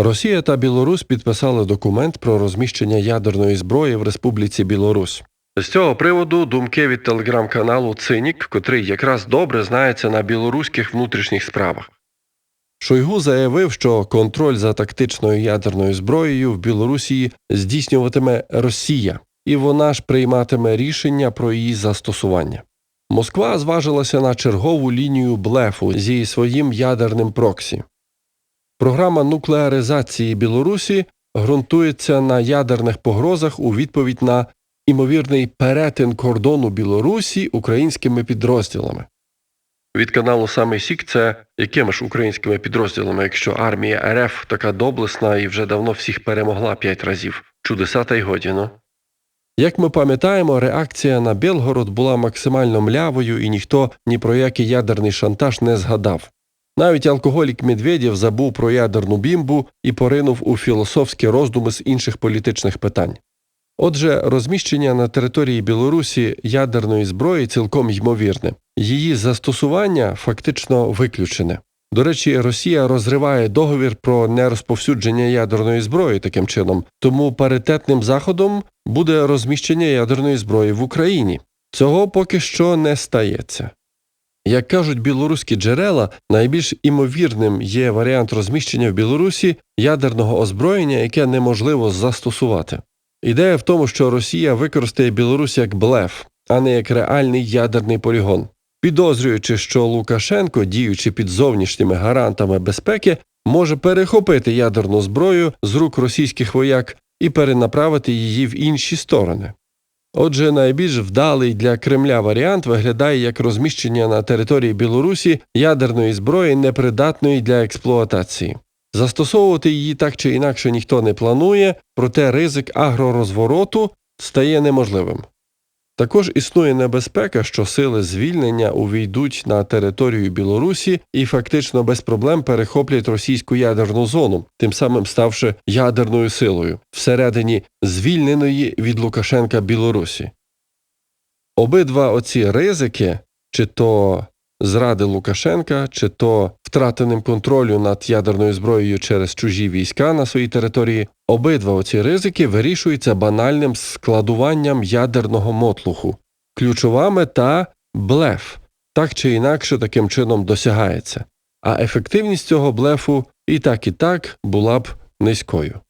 Росія та Білорусь підписали документ про розміщення ядерної зброї в Республіці Білорусь. З цього приводу думки від телеграм-каналу Цинік, котрий якраз добре знається на білоруських внутрішніх справах. Шойгу заявив, що контроль за тактичною ядерною зброєю в Білорусі здійснюватиме Росія, і вона ж прийматиме рішення про її застосування. Москва зважилася на чергову лінію блефу зі своїм ядерним проксі. Програма нуклеаризації Білорусі ґрунтується на ядерних погрозах у відповідь на імовірний перетин кордону Білорусі українськими підрозділами. Від каналу Самий Сік це якими ж українськими підрозділами, якщо армія РФ така доблесна і вже давно всіх перемогла п'ять разів. Чудеса та й годі, ну. Як ми пам'ятаємо, реакція на Білгород була максимально млявою, і ніхто ні про який ядерний шантаж не згадав. Навіть алкоголік Медведєв забув про ядерну бімбу і поринув у філософські роздуми з інших політичних питань. Отже, розміщення на території Білорусі ядерної зброї цілком ймовірне, її застосування фактично виключене. До речі, Росія розриває договір про нерозповсюдження ядерної зброї таким чином, тому паритетним заходом буде розміщення ядерної зброї в Україні. Цього поки що не стається. Як кажуть білоруські джерела, найбільш імовірним є варіант розміщення в Білорусі ядерного озброєння, яке неможливо застосувати. Ідея в тому, що Росія використає Білорусь як блеф, а не як реальний ядерний полігон. Підозрюючи, що Лукашенко, діючи під зовнішніми гарантами безпеки, може перехопити ядерну зброю з рук російських вояк і перенаправити її в інші сторони. Отже, найбільш вдалий для Кремля варіант виглядає як розміщення на території Білорусі ядерної зброї, непридатної для експлуатації. Застосовувати її так чи інакше ніхто не планує, проте ризик агророзвороту стає неможливим. Також існує небезпека, що сили звільнення увійдуть на територію Білорусі і фактично без проблем перехоплять російську ядерну зону, тим самим ставши ядерною силою всередині звільненої від Лукашенка Білорусі. Обидва оці ризики, чи то зради Лукашенка, чи то втратеним контролю над ядерною зброєю через чужі війська на своїй території, обидва оці ризики вирішуються банальним складуванням ядерного мотлуху. Ключова мета блеф, так чи інакше таким чином досягається, а ефективність цього блефу і так і так була б низькою.